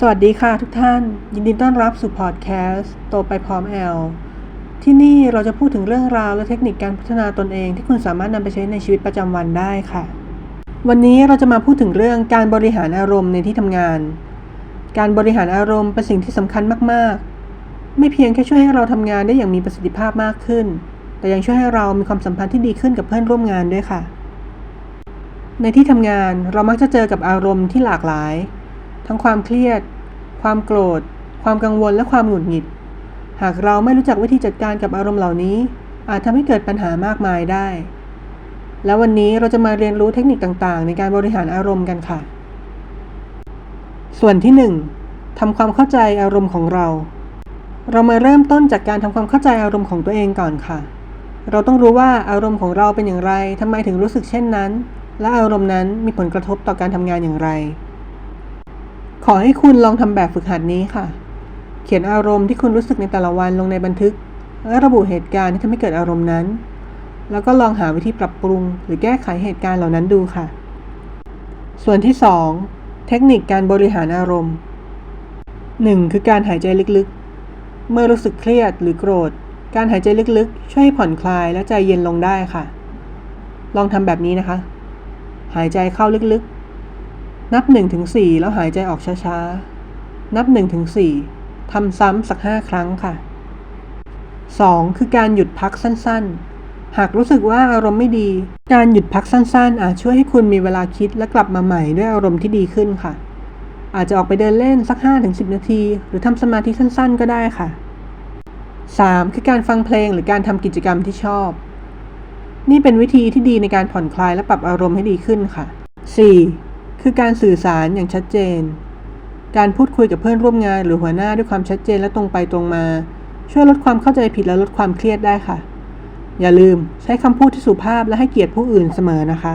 สวัสดีค่ะทุกท่าน ยินดีต้อนรับสู่พอดแคสต์โตไปพร้อมแอล ที่นี่เราจะพูดถึงเรื่องราวและเทคนิคการพัฒนาตนเองที่คุณสามารถนำไปใช้ในชีวิตประจำวันได้ค่ะ วันนี้เราจะมาพูดถึงเรื่องการบริหารอารมณ์ในที่ทำงาน การบริหารอารมณ์เป็นสิ่งที่สำคัญมากๆ ไม่เพียงแค่ช่วยให้เราทำงานได้อย่างมีประสิทธิภาพมากขึ้น แต่ยังช่วยให้เรามีความสัมพันธ์ที่ดีขึ้นกับเพื่อนร่วมงานด้วยค่ะ ในที่ทำงานเรามักจะเจอกับอารมณ์ที่หลากหลาย ทั้งความเครียด ความโกรธ ความกังวลและความหงุดหงิด หากเราไม่รู้จักวิธีจัดการกับอารมณ์เหล่านี้ อาจทำให้เกิดปัญหามากมายได้ และวันนี้เราจะมาเรียนรู้เทคนิคต่างๆ ในการบริหารอารมณ์กันค่ะ ส่วนที่ 1. ทำความเข้าใจอารมณ์ของเรา เรามาเริ่มต้นจากการทำความเข้าใจอารมณ์ของตัวเองก่อนค่ะ เราต้องรู้ว่าอารมณ์ของเราเป็นอย่างไรทำไมถึงรู้สึกเช่นนั้น และอารมณ์นั้นมีผลกระทบต่อการทำงานอย่างไร ขอให้คุณลองทำแบบฝึกหัดนี้ค่ะ เขียนอารมณ์ที่คุณรู้สึกในแต่ละวันลงในบันทึก และระบุเหตุการณ์ที่ทำให้เกิดอารมณ์นั้น แล้วก็ลองหาวิธีปรับปรุง หรือแก้ไขเหตุการณ์เหล่านั้นดูค่ะ ส่วนที่ 2 เทคนิคการบริหารอารมณ์ 1. คือการหายใจลึกๆ เมื่อรู้สึกเครียดหรือโกรธ การหายใจลึกๆ ช่วยให้ผ่อนคลายและใจเย็นลงได้ค่ะ ลองทำแบบนี้นะคะ หายใจเข้าลึกๆ นับ1ถึง4แล้วหายใจออกช้าๆ นับ1ถึง4ทำซ้ำสัก 5 ครั้งค่ะ 2. คือการหยุดพักสั้นๆ หากรู้สึกว่าอารมณ์ไม่ดี การหยุดพักสั้นๆ อาจช่วยให้คุณมีเวลาคิดและกลับมาใหม่ด้วยอารมณ์ที่ดีขึ้นค่ะ อาจจะออกไปเดินเล่นสัก 5-10 นาที หรือทำสมาธิสั้นๆ ก็ได้ค่ะ 3. คือการฟังเพลงหรือการทำกิจกรรมที่ชอบ นี่เป็นวิธีที่ดีในการผ่อนคลายและปรับอารมณ์ให้ดีขึ้นค่ะ 4. คือการสื่อสารอย่างชัดเจน การพูดคุยกับเพื่อนร่วมงานหรือหัวหน้าด้วยความชัดเจนและตรงไปตรงมา ช่วยลดความเข้าใจผิดและลดความเครียดได้ค่ะ อย่าลืมใช้คำพูดที่สุภาพและให้เกียรติผู้อื่นเสมอนะคะ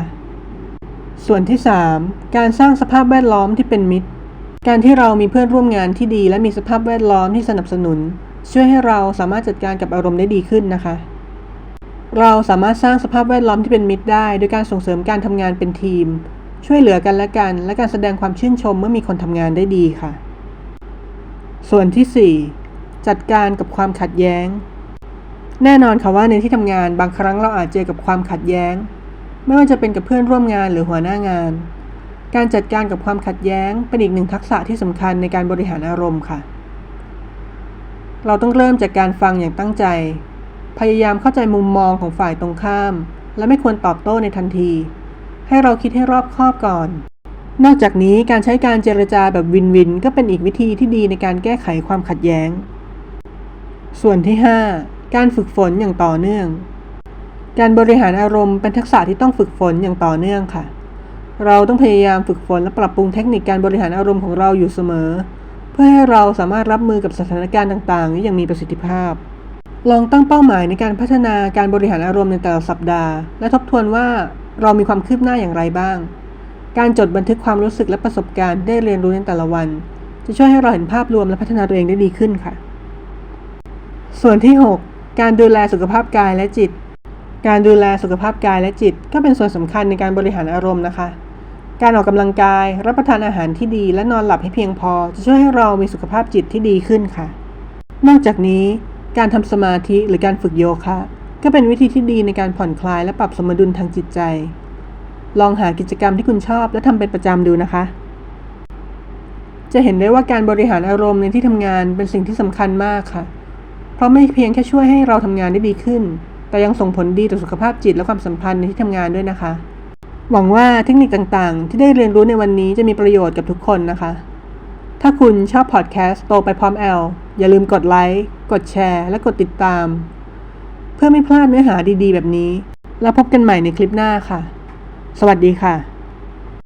ส่วนที่ 3. การสร้างสภาพแวดล้อมที่เป็นมิตร การที่เรามีเพื่อนร่วมงานที่ดี และมีสภาพแวดล้อมที่สนับสนุน ช่วยให้เราสามารถจัดการกับอารมณ์ได้ดีขึ้นนะคะเราสามารถสร้างสภาพแวดล้อมที่เป็นมิตรได้ โดยการส่งเสริมการทำงานเป็นทีม ช่วยเหลือกันและกัน และการแสดงความชื่นชมเมื่อมีคนทำงานได้ดีค่ะ ส่วนที่ 4 จัดการกับความขัดแย้ง แน่นอนค่ะว่าในที่ทำงานบางครั้งเราอาจเจอกับความขัดแย้ง ไม่ว่าจะเป็นกับเพื่อนร่วมงานหรือหัวหน้างาน การจัดการกับความขัดแย้งเป็นอีกหนึ่งทักษะที่สำคัญในการบริหารอารมณ์ค่ะ เราต้องเริ่มจากการฟังอย่างตั้งใจ พยายามเข้าใจมุมมองของฝ่ายตรงข้าม และไม่ควรตอบโต้ในทันที ให้เราคิดให้รอบคอบก่อน นอกจากนี้การใช้การเจรจาแบบวินวิน ก็เป็นอีกวิธีที่ดีในการแก้ไขความขัดแย้ง ส่วนที่ 5 การฝึกฝนอย่างต่อเนื่อง การบริหารอารมณ์เป็นทักษะที่ต้องฝึกฝนอย่างต่อเนื่องค่ะ เราต้องพยายามฝึกฝนและปรับปรุงเทคนิคการบริหารอารมณ์ของเราอยู่เสมอ เพื่อให้เราสามารถรับมือกับสถานการณ์ต่างๆได้อย่างมีประสิทธิภาพ ลองตั้งเป้าหมายในการพัฒนาการบริหารอารมณ์ในแต่ละสัปดาห์ และทบทวนว่าเรามีความคืบหน้าอย่างไรบ้าง การจดบันทึกความรู้สึกและประสบการณ์ได้เรียนรู้ในแต่ละวัน จะช่วยให้เราเห็นภาพรวมและพัฒนาตัวเองได้ดีขึ้นค่ะ ส่วนที่ 6 การดูแลสุขภาพกายและจิต การดูแลสุขภาพกายและจิต ก็เป็นส่วนสำคัญในการบริหารอารมณ์นะคะ การออกกำลังกาย รับประทานอาหารที่ดี และนอนหลับให้เพียงพอ จะช่วยให้เรามีสุขภาพจิตที่ดีขึ้นค่ะ นอกจากนี้ การทำสมาธิหรือการฝึกโยคะ ก็เป็นวิธีที่ดีในการผ่อนคลายและปรับสมดุลทางจิตใจ ลองหากิจกรรมที่คุณชอบและทำเป็นประจำดูนะคะ จะเห็นได้ว่าการบริหารอารมณ์ในที่ทำงานเป็นสิ่งที่สำคัญมากค่ะ เพราะไม่เพียงแค่ช่วยให้เราทำงานได้ดีขึ้น แต่ยังส่งผลดีต่อสุขภาพจิตและความสัมพันธ์ในที่ทำงานด้วยนะคะ หวังว่าเทคนิคต่างๆ ที่ได้เรียนรู้ในวันนี้จะมีประโยชน์กับทุกคนนะคะ ถ้าคุณชอบพอดแคสต์โตไปพร้อมแอล อย่าลืมกดไลค์ กดแชร์ และกดติดตาม เพื่อไม่พลาดเนื้อหาดีๆ แบบนี้ แล้วพบกันใหม่ในคลิปหน้าค่ะ สวัสดีค่ะ